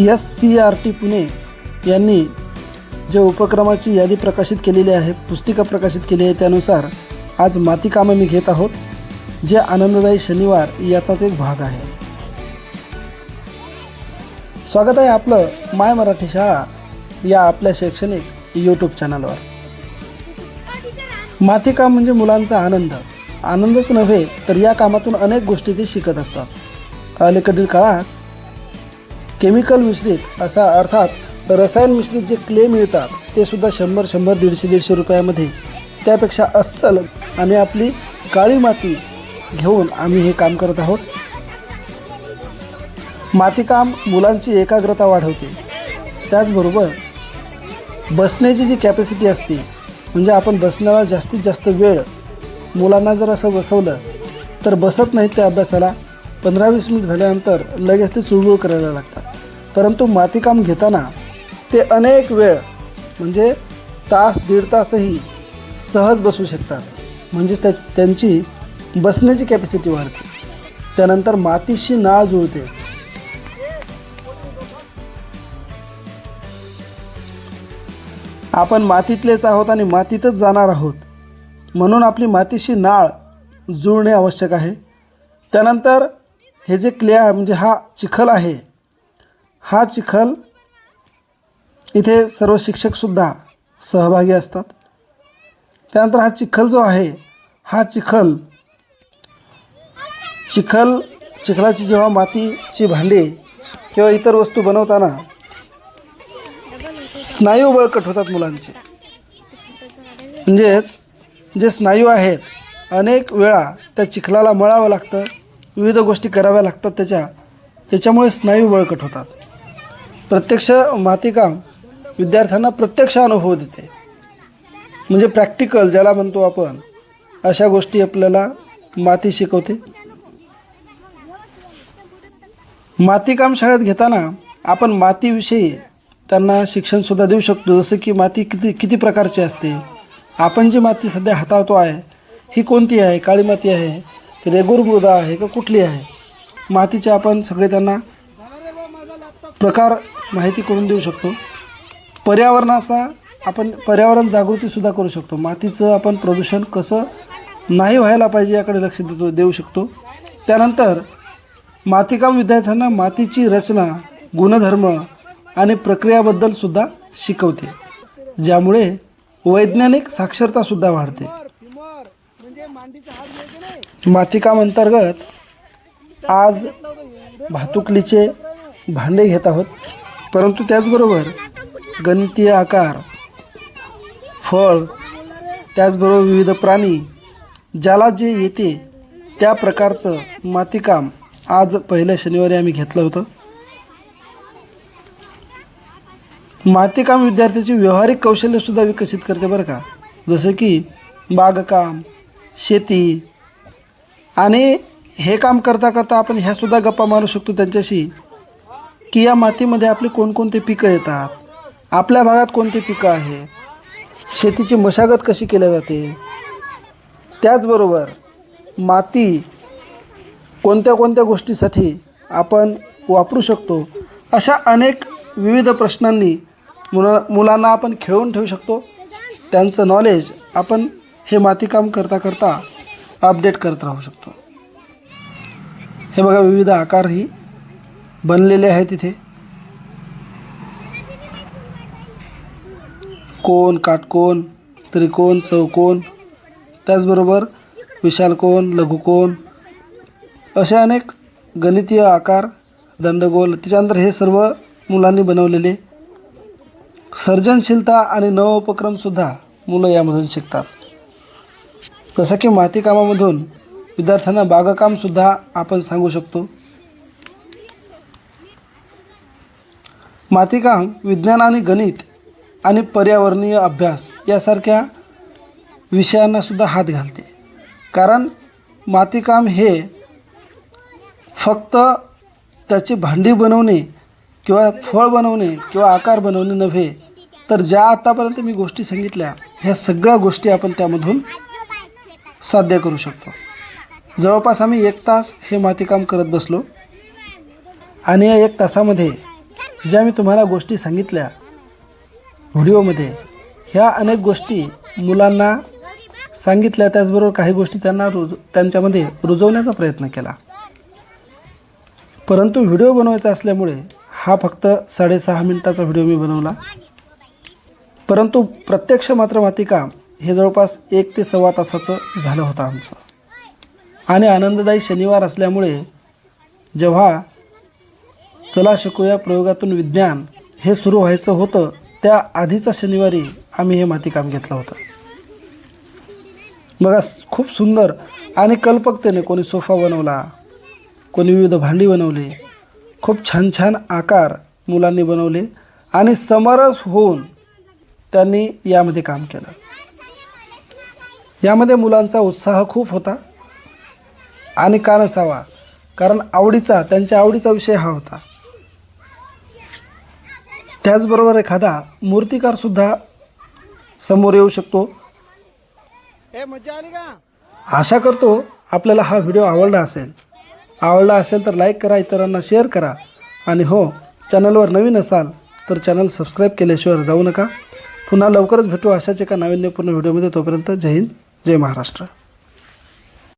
S C R T Pune यांनी जे उपक्रमाची यादी प्रकाशित केलेली आहे पुस्तिका प्रकाशित केली आहे त्यानुसार आज मातीकामं मी घेत आहोत जे आनंददायी शनिवार याचाच एक भाग आहे. स्वागत आहे आपलं माय मराठी शाळा या आपल्या शैक्षणिक यूट्यूब चॅनलवर मातीकाम म्हणजे मुलांचा आनंद. आनंदच नव्हे तर या कामातून अनेक गोष्टी ते शिकत असतात. अलीकडील काळात केमिकल मिश्रित असा अर्थात रसायन मिश्रित जे क्ले मिळतात ते सुद्धा शंभर शंभर दीडशे दीडशे रुपयामध्ये. त्यापेक्षा अस्सल आणि आपली काळी माती घेऊन आम्ही हे काम करत आहोत. मातीकाम मुलांची एकाग्रता वाढवते. त्याचबरोबर बसण्याची जी कॅपॅसिटी असते म्हणजे आपण बसण्याला जास्तीत जास्त वेळ मुलांना जर असं बसवलं तर बसत नाहीत त्या अभ्यासाला. पंधरा वीस मिनिट झाल्यानंतर लगेच ते चुळबुळ करायला लागतात. परंतु मातीकाम घेताना ते अनेक वेळ म्हणजे तास दीड तासही सहज बसू शकतात. म्हणजे त्या त्यांची बसण्याची कॅपॅसिटी वाढते. त्यानंतर मातीशी नाळ जुळते. आपण मातीतलेच आहोत आणि मातीतच जाणार आहोत. म्हणून आपली मातीशी नाळ जुळणे आवश्यक आहे. त्यानंतर हे जे क्ले आहे म्हणजे हा चिखल आहे हा चिखल इथे सर्व शिक्षकसुद्धा सहभागी असतात. त्यानंतर हा चिखल जो आहे हा चिखल चिखल चिखलाची जेव्हा मातीची भांडी किंवा इतर वस्तू बनवताना स्नायू बळकट होतात मुलांचे. म्हणजेच जे स्नायू आहेत अनेक वेळा त्या चिखलाला मळावं लागतं विविध गोष्टी कराव्या लागतात त्याच्या त्याच्यामुळे स्नायू बळकट होतात. प्रत्यक्ष मातीकाम विद्यार्थ्यांना प्रत्यक्ष अनुभव देते. म्हणजे प्रॅक्टिकल ज्याला म्हणतो आपण अशा गोष्टी आपल्याला माती शिकवते. मातीकाम शाळेत घेताना आपण मातीविषयी त्यांना शिक्षणसुद्धा देऊ शकतो. जसं की माती किती किती प्रकारची असते. आपण जी माती सध्या हाताळतो आहे ही कोणती आहे? काळी माती आहे की रेगोर मृदा आहे का कुठली आहे? मातीचे आपण सगळे त्यांना प्रकार माहिती करून देऊ शकतो. पर्यावरणाचा आपण पर्यावरण जागृतीसुद्धा करू शकतो. मातीचं आपण प्रदूषण कसं नाही व्हायला पाहिजे याकडे लक्ष देतो देऊ शकतो. त्यानंतर मातीकाम विद्यार्थ्यांना मातीची रचना गुणधर्म आणि प्रक्रियाबद्दलसुद्धा शिकवते. ज्यामुळे वैज्ञानिक साक्षरतासुद्धा वाढते. मातीकाम अंतर्गत आज भातुकलीचे भांडे घेत आहोत. परंतु त्याचबरोबर गणितीय आकार फळ त्याचबरोबर विविध प्राणी ज्याला जे येते त्या प्रकारचं मातीकाम आज पहिल्या शनिवारी आम्ही घेतलं होतं. मातीकाम विद्यार्थ्याची व्यावहारिक कौशल्यसुद्धा विकसित करते बरं का. जसं की बागकाम शेती आणि हे काम करता करता आपण ह्यासुद्धा गप्पा मारू शकतो त्यांच्याशी. की या मातीमध्ये आपली कोणकोणते पिकं येतात? आपल्या भागात कोणते पिकं आहेत? शेतीची मशागत कशी केली जाते? त्याचबरोबर माती कोणत्या कोणत्या गोष्टीसाठी आपण वापरू शकतो? अशा अनेक विविध प्रश्नांनी मुला मुलांना आपण खेळवून ठेवू शकतो. त्यांचं नॉलेज आपण हे मातीकाम करता करता अपडेट करत राहू शकतो. हे बघा विविध आकारही बनलेले आहेत इथे कोण काटकोन त्रिकोण चौकोन त्याचबरोबर विशालकोण लघुकोण असे अनेक गणितीय आकार दंडगोल त्याच्यानंतर हे सर्व मुलांनी बनवलेले. सर्जनशीलता आणि नवोपक्रमसुद्धा मुलं यामधून शिकतात. जसं की मातीकामामधून विद्यार्थ्यांना बागकामसुद्धा आपण सांगू शकतो. मातीकाम विज्ञान आणि गणित आणि पर्यावरणीय अभ्यास यासारख्या विषयांनासुद्धा हात घालते. कारण मातीकाम हे फक्त त्याची भांडी बनवणे किंवा फळ बनवणे किंवा आकार बनवणे नव्हे तर ज्या आतापर्यंत मी गोष्टी सांगितल्या ह्या सगळ्या गोष्टी आपण त्यामधून साध्य करू शकतो. जवळपास आम्ही एक तास हे मातीकाम करत बसलो आणि या एक तासामध्ये ज्या मी तुम्हाला गोष्टी सांगितल्या व्हिडिओमध्ये ह्या अनेक गोष्टी मुलांना सांगितल्या त्याचबरोबर काही गोष्टी त्यांना रुज त्यांच्यामध्ये रुजवण्याचा प्रयत्न केला. परंतु व्हिडिओ बनवायचा असल्यामुळे हा फक्त साडेसहा मिनिटाचा व्हिडिओ मी बनवला. परंतु प्रत्यक्ष मात्र मातिका हे जवळपास एक ते सव्वा तासाचं झालं होतं आमचं. आणि आनंददायी शनिवार असल्यामुळे जेव्हा चला शिकूया प्रयोगातून विज्ञान. हे सुरू व्हायचं होतं त्या आधीचा शनिवारी आम्ही हे मातीकाम घेतलं होतं. बघा खूप सुंदर आणि कल्पकतेने कोणी सोफा बनवला कोणी विविध भांडी बनवली खूप छान छान आकार मुलांनी बनवले आणि समरस होऊन त्यांनी यामध्ये काम केलं. यामध्ये मुलांचा उत्साह खूप होता आणि का नसावा कारण आवडीचा त्यांच्या आवडीचा विषय हा होता. त्याचबरोबर एखादा मूर्तिकारसुद्धा समोर येऊ शकतो. आशा करतो आपल्याला हा व्हिडिओ आवडला असेल. आवडला असेल तर लाईक करा इतरांना शेअर करा. आणि हो चॅनलवर नवीन असाल तर चॅनल सबस्क्राईब केल्याशिवाय जाऊ नका. पुन्हा लवकरच भेटू अशाच एका नाविन्यपूर्ण व्हिडिओमध्ये. तोपर्यंत जय हिंद जय महाराष्ट्र.